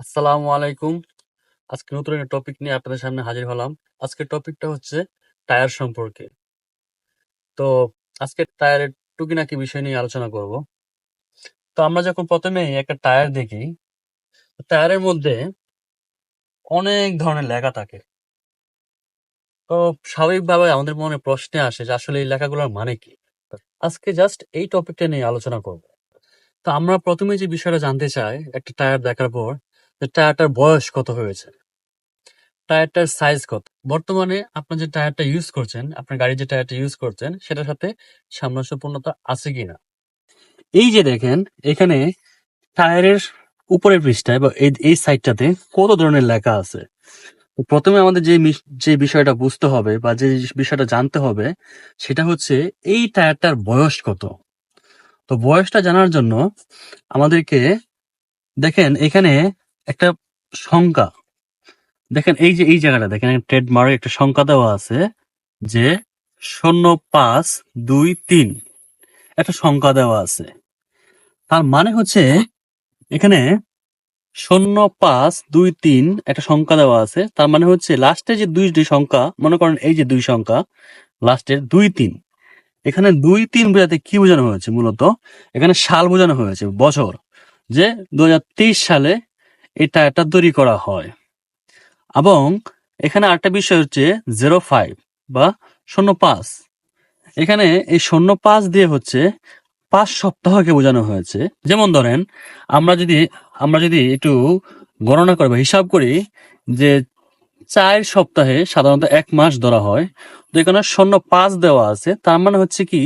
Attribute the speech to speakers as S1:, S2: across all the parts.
S1: আসসালামু আলাইকুম। আজকে নতুন একটা টপিক নিয়ে আপনাদের সামনে হাজির হলাম। আজকের টপিকটা হচ্ছে টায়ার সম্পর্কে। তো আজকে টায়ারের টুকিনাকি বিষয় নিয়ে আলোচনা করব। তো আমরা যখন প্রথমে একটা টায়ার দেখি টায়ারের মধ্যে অনেক ধরনের লেখা থাকে। তো স্বাভাবিকভাবে আমাদের মনে প্রশ্নে আসে যে আসলে এই লেখাগুলোর মানে কি? আজকে জাস্ট এই টপিকটা নিয়ে আলোচনা করব। তো আমরা প্রথমে যে বিষয়টা জানতে চাই, একটা টায়ার দেখার পর টায়ারটার বয়স কত হয়েছে, টায়ারটার সাইজ কত। বর্তমানে আপনার যে টায়ারটা ইউজ করছেন, আপনার গাড়ির যে টায়ারটা ইউজ করছেন, সেটার সাথে সামঞ্জস্যপূর্ণতা আছে কিনা। এই যে দেখেন, এখানে টায়ারের উপরের পৃষ্ঠায় বা এই সাইডটাতে কত ধরনের লেখা আছে। প্রথমে আমাদের যে যে বিষয়টা বুঝতে হবে বা যে বিষয়টা জানতে হবে, সেটা হচ্ছে এই টায়ারটার বয়স কত। তো বয়সটা জানার জন্য আমাদেরকে দেখেন, এখানে একটা সংখ্যা। দেখেন এই যে, এই জায়গাটা, দেখেন ট্রেডমার্ক একটা সংখ্যা দেওয়া আছে যে শূন্য পাঁচ দুই তিন। একটা সংখ্যা দেওয়া আছে। তার মানে হচ্ছে এখানে শূন্য পাঁচ দুই তিন একটা সংখ্যা দেওয়া আছে। তার মানে হচ্ছে লাস্টে যে দুই দুই সংখ্যা, মনে করেন এই যে দুই সংখ্যা লাস্টের দুই তিন। এখানে দুই তিন বোঝাতে কি বোঝানো হয়েছে মূলত? এখানে সাল বোঝানো হয়েছে বছর। যে দুই হাজার তেইশ সালে এই টায়ারটা তৈরি করা হয়। এবং এখানে আরেকটা বিষয় হচ্ছে জিরো ফাইভ বা শূন্য পাঁচ। এখানে এই শূন্য পাঁচ দিয়ে হচ্ছে পাঁচ সপ্তাহকে বোঝানো হয়েছে। যেমন ধরেন, আমরা যদি আমরা যদি একটু গণনা করি বা হিসাব করি যে চার সপ্তাহে সাধারণত এক মাস ধরা হয়, তো এখানে শূন্য পাঁচ দেওয়া আছে। তার মানে হচ্ছে কি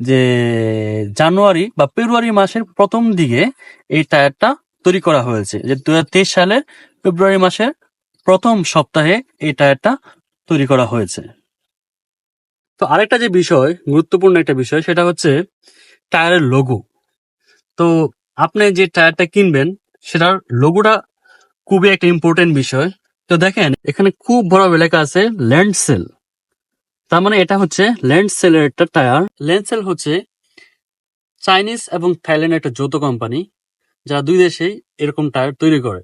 S1: যে জানুয়ারি বা ফেব্রুয়ারি মাসের প্রথম দিকে এই টায়ারটা তৈরি করা হয়েছে যে দু সালের ফেব্রুয়ারি মাসের প্রথম সপ্তাহে এই টায়ারটা তৈরি করা হয়েছে। তো আরেকটা যে বিষয়, গুরুত্বপূর্ণ একটা বিষয়, সেটা হচ্ছে টায়ারের লোগো তো আপনি যে টায়ারটা কিনবেন, সেটার লোগোটা খুবই একটা ইম্পর্টেন্ট বিষয়। তো দেখেন, এখানে খুব বড় লেখা আছে ল্যান্ড সেল। তার মানে এটা হচ্ছে ল্যান্ড সেলের একটা টায়ার। ল্যান্ড সেল হচ্ছে চাইনিজ এবং থাইল্যান্ড একটা যৌথ কোম্পানি। যারা দুই দেশেই এরকম টায়ার তৈরি করে।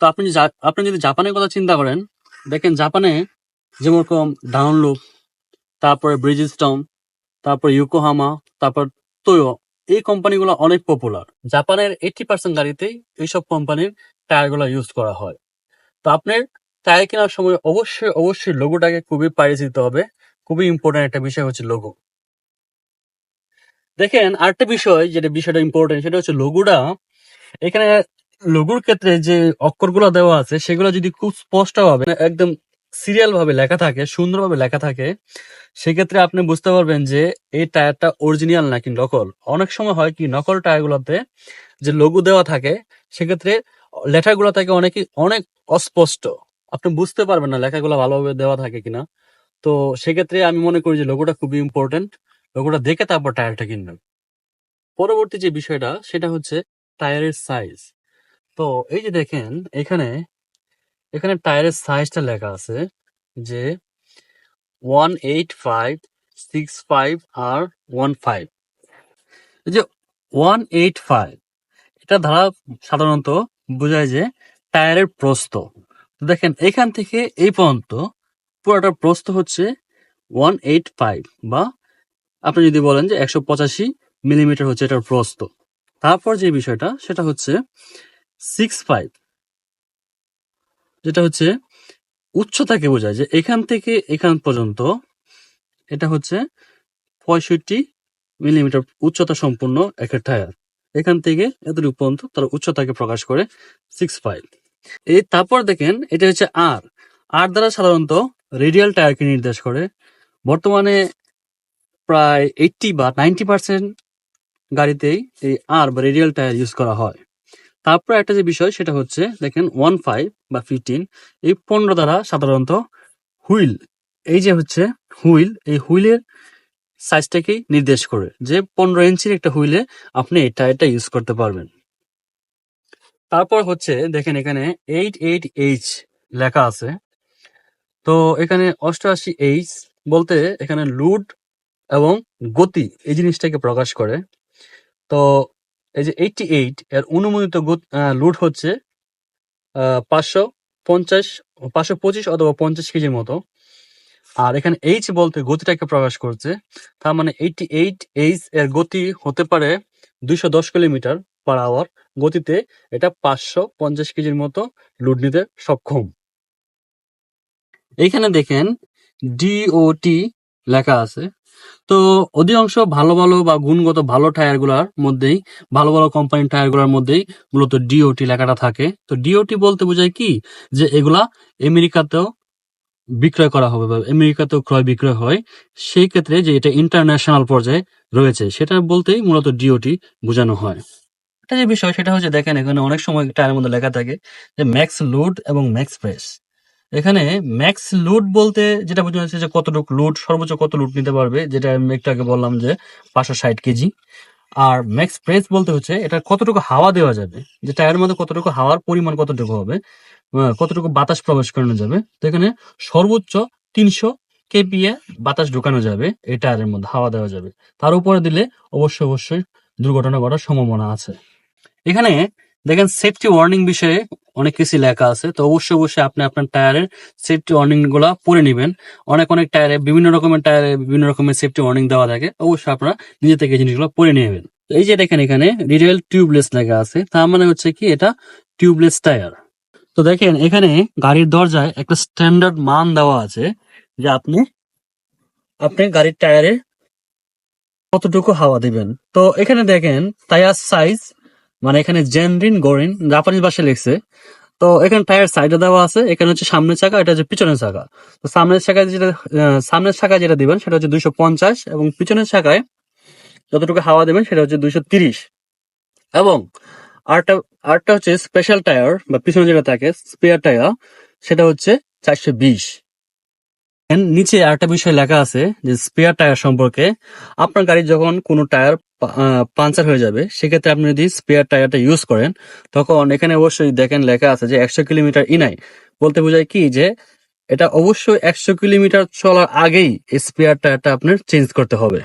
S1: তো আপনি আপনি যদি জাপানের কথা চিন্তা করেন, দেখেন জাপানে যেরকম ডাউনলুপ তারপরে ব্রিজিস্টন তারপর ইউকোহামা, তারপর তোয়ো এই কোম্পানিগুলো অনেক পপুলার জাপানের এইটি পার্সেন্ট গাড়িতেই এইসব কোম্পানির টায়ারগুলো ইউজ করা হয়। তো আপনার টায়ার কেনার সময় অবশ্যই অবশ্যই লোগোটাকে খুবই পাড়িয়ে দিতে হবে। খুবই ইম্পর্টেন্ট একটা বিষয় হচ্ছে লোগো দেখেন আরেকটা বিষয়, যেটা বিষয়টা ইম্পর্টেন্ট সেটা হচ্ছে লোগোটা এখানে লোগোর ক্ষেত্রে যে অক্ষরগুলো দেওয়া আছে, সেগুলো যদি খুব স্পষ্ট ভাবে একদম সিরিয়াল ভাবে লেখা থাকে, সুন্দরভাবে লেখা থাকে, সেক্ষেত্রে আপনি বুঝতে পারবেন যে এই টায়ারটা অরিজিনাল নাকি নকল। অনেক সময় হয় কি, নকল টায়ারগুলোতে যে লোগো দেওয়া থাকে, সেক্ষেত্রে লেখাগুলো থাকে অনেক অনেক অস্পষ্ট। আপনি বুঝতে পারবেন না লেখাগুলো ভালোভাবে দেওয়া থাকে কিনা। তো সেক্ষেত্রে আমি মনে করি যে লোগোটা খুবই ইম্পর্টেন্ট লোগোটা দেখে তারপর টায়ারটা কিনবেন। পরবর্তী যে বিষয়টা, সেটা হচ্ছে টায়ারের সাইজ তো এই যে দেখেন, এখানে এখানে টায়ারের সাইজটা লেখা আছে যে one eight five six five আর ওয়ান ফাইভ যে ওয়ান এইট ফাইভ এটা ধারা সাধারণত বোঝায় যে টায়ারের প্রস্থ। দেখেন, এখান থেকে এই পর্যন্ত পুরোটা প্রস্থ হচ্ছে ওয়ান এইট ফাইভ বা আপনি যদি বলেন যে একশো পঁচাশি মিলিমিটার হচ্ছে এটার প্রস্থ। তারপর যে বিষয়টা, সেটা হচ্ছে সিক্স ফাইভ যেটা হচ্ছে উচ্চতাকে বোঝায় যে এখান থেকে এখান পর্যন্ত এটা হচ্ছে পঁয়ষট্টি মিলিমিটার উচ্চতা সম্পূর্ণ একটা টায়ার এখান থেকে এতটুকু পর্যন্ত তার উচ্চতাকে প্রকাশ করে সিক্স ফাইভ এই তারপর দেখেন, এটা হচ্ছে আর আর দ্বারা সাধারণত রেডিয়াল টায়ারকে নির্দেশ করে। বর্তমানে প্রায় এইটটি বা নাইনটি পার্সেন্ট গাড়িতেই এই আর বা রেডিয়াল টায়ার ইউজ করা হয়। তারপর একটা যে বিষয়, সেটা হচ্ছে, দেখেন ওয়ান ফাইভ বা ফিফটিন এই পনেরো দ্বারা সাধারণত হুইল। এই যে হচ্ছে হুইল, এই হুইলের সাইজটাকেই নির্দেশ করে যে পনেরো ইঞ্চির একটা হুইলে আপনি এই টায়ারটা ইউজ করতে পারবেন। তারপর হচ্ছে, দেখেন, এখানে এইট এইট এইচ লেখা আছে। তো এখানে অষ্টআশি এইচ বলতে এখানে লুড এবং গতি, এই জিনিসটাকে প্রকাশ করে। তো এই যে এইটটি এইট এর অনুমোদিত লুট হচ্ছে পাঁচশো পঞ্চাশ, পাঁচশো পঁচিশ অথবা পঞ্চাশ কেজির মতো। আর এখানে এইচ বলতে গতিটাকে প্রকাশ করছে, তার মানে এইটি এইট এইচ এর গতি হতে পারে দুইশো দশ কিলোমিটার পার আওয়ার গতিতে এটা পাঁচশো পঞ্চাশ কেজির মতো লুট নিতে সক্ষম। এইখানে দেখেন ডিওটি লেখা আছে। তো অধিকাংশ ভালো ভালো বা গুণগত ভালো টায়ারগুলার মধ্যেই, ভালো ভালো কোম্পানির টায়ারগুলার মধ্যেই মূলত ডিওটি লেখাটা থাকে। তো ডিওটি বলতে বোঝায় কি? যে এগুলা আমেরিকাতেও বিক্রয় করা হবে বা আমেরিকাতেও ক্রয় বিক্রয় হয়। সেই ক্ষেত্রে যে এটা ইন্টারন্যাশনাল পর্যায়ে রয়েছে, সেটা বলতেই মূলত ডিওটি বোঝানো হয়। একটা যে বিষয়, সেটা হচ্ছে দেখেন, এখানে অনেক সময় টায়ারের মধ্যে লেখা থাকে যে ম্যাক্স লোড এবং ম্যাক্স প্রেস এখানে ম্যাক্স লোড বলতে যেটা বোঝানো যাচ্ছে যে কতটুকু লোড সর্বোচ্চ কত লুট নিতে পারবে, যেটা আমি একটু আগে বললাম যে পাঁচশো ষাট কেজি। আর ম্যাক্স প্রেস বলতে হচ্ছে এটা কতটুকু হাওয়া দেওয়া যাবে, যে টায়ারের মধ্যে কতটুকু হাওয়ার পরিমাণ কতটুকু হবে কতটুকু বাতাস প্রবেশ করানো যাবে। তো এখানে সর্বোচ্চ তিনশো কেপিএ বাতাস ঢোকানো যাবে, এই টায়ারের মধ্যে হাওয়া দেওয়া যাবে। তার উপরে দিলে অবশ্যই অবশ্যই দুর্ঘটনা ঘটার সম্ভাবনা আছে। এখানে দেখেন সেফটি ওয়ার্নিং বিষয়ে অনেক কিছু লেখা আছে। তো অবশ্যই অবশ্যই আপনি আপনার টায়ারের সেফটি ওয়ার্নিংগুলা পড়ে নেবেন। অনেক অনেক টায়ারে বিভিন্ন রকমের টায়ারে বিভিন্ন রকমের সেফটি ওয়ার্নিং দেওয়া থাকে। অবশ্যই আপনারা নিজে থেকে জিনিসগুলো পড়ে নেবেন। এই যে দেখেন এখানে রিটেল টিউবলেস লেখা আছে। তার মানে হচ্ছে কি, এটা টিউবলেস টায়ার তো দেখেন, এখানে গাড়ির দরজায় একটা স্ট্যান্ডার্ড মান দেওয়া আছে যে আপনি আপনি গাড়ির টায়ারে কতটুকু হাওয়া দিবেন। তো এখানে দেখেন টায়ার সাইজ মানে এখানে জেনরিন গোরিন জাপানি ভাষায় লিখছে। তো এখানে টায়ার সাইডে দেওয়া আছে, এখানে হচ্ছে সামনের চাকা, এটা হচ্ছে পিছনের চাকা। তো সামনের চাকায় যেটা সামনের চাকায় যেটা দিবেন সেটা হচ্ছে দুইশো পঞ্চাশ এবং পিছনের চাকায় যতটুকু হাওয়া দেবেন সেটা হচ্ছে দুইশো তিরিশ। এবং আরটা আরটা হচ্ছে স্পেশাল টায়ার বা পিছনে যেটা থাকে স্পেয়ার টায়ার সেটা হচ্ছে চারশো বিশ। নিচে আরেকটা বিষয় লেখা আছে যে স্পেয়ার টায়ার সম্পর্কে। আপনার গাড়ি যখন কোনো টায়ার পাঞ্চার হয়ে যাবে, সেক্ষেত্রে আপনি যদি স্পেয়ার টায়ারটা ইউজ করেন, তখন এখানে অবশ্যই দেখেন লেখা আছে যে একশো কিলোমিটার ইনাই বলতে বোঝায় কি যে এটা অবশ্যই একশো কিলোমিটার চলার আগেই স্পেয়ার টায়ারটা আপনার চেঞ্জ করতে হবে।